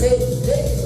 Say, say,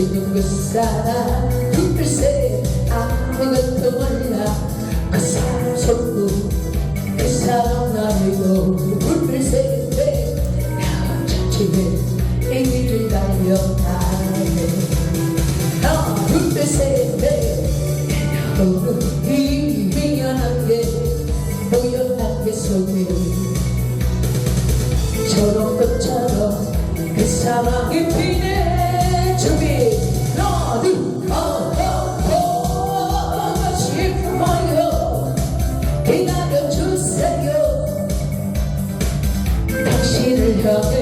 누구누구 사람 글쎄 아무것도 몰라. 그 사람 속고 그 사람 나이고 글쎄 왜 남자집에 애기를 달려나네. 아 글쎄 왜 너는 미련한 게 모여난 게 속에. 저런 것처럼 그 사랑이 피네. Because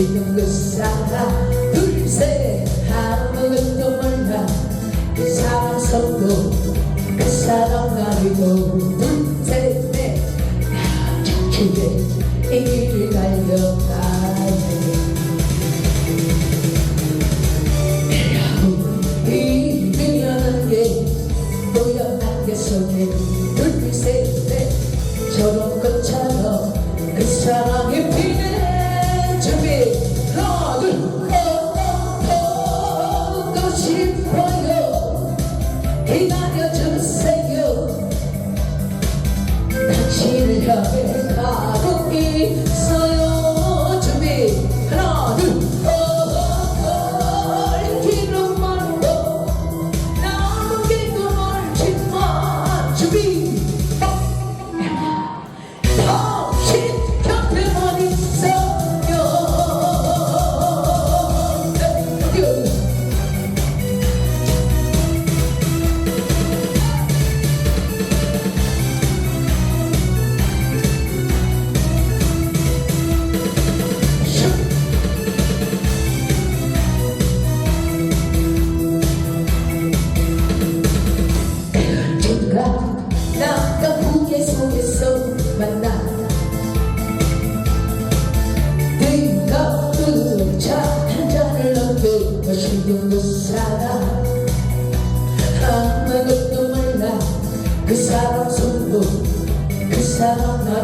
있는 그 사람 둘셋 아무것도 몰라 그 사람 속도 그 사람 나이도 둘셋넷. 착하게 이 길을 달려. Jamaica.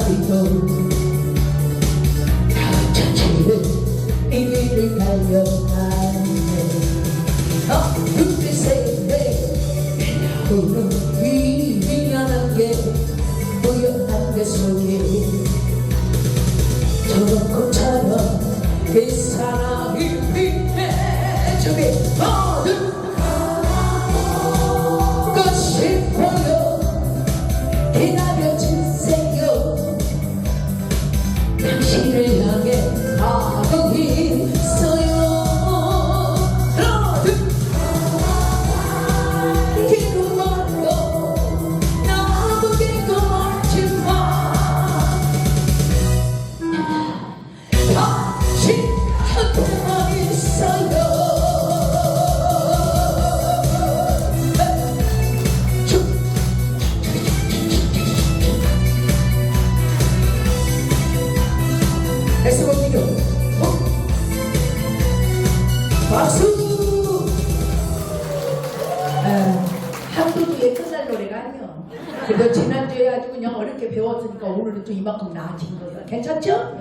사 박수 아, 한 소주에 끝날 노래가 아니요. 그래도 지난주에 아주 그냥 어렵게 배웠으니까 오늘은 좀 이만큼 나아진 거예요 괜찮죠?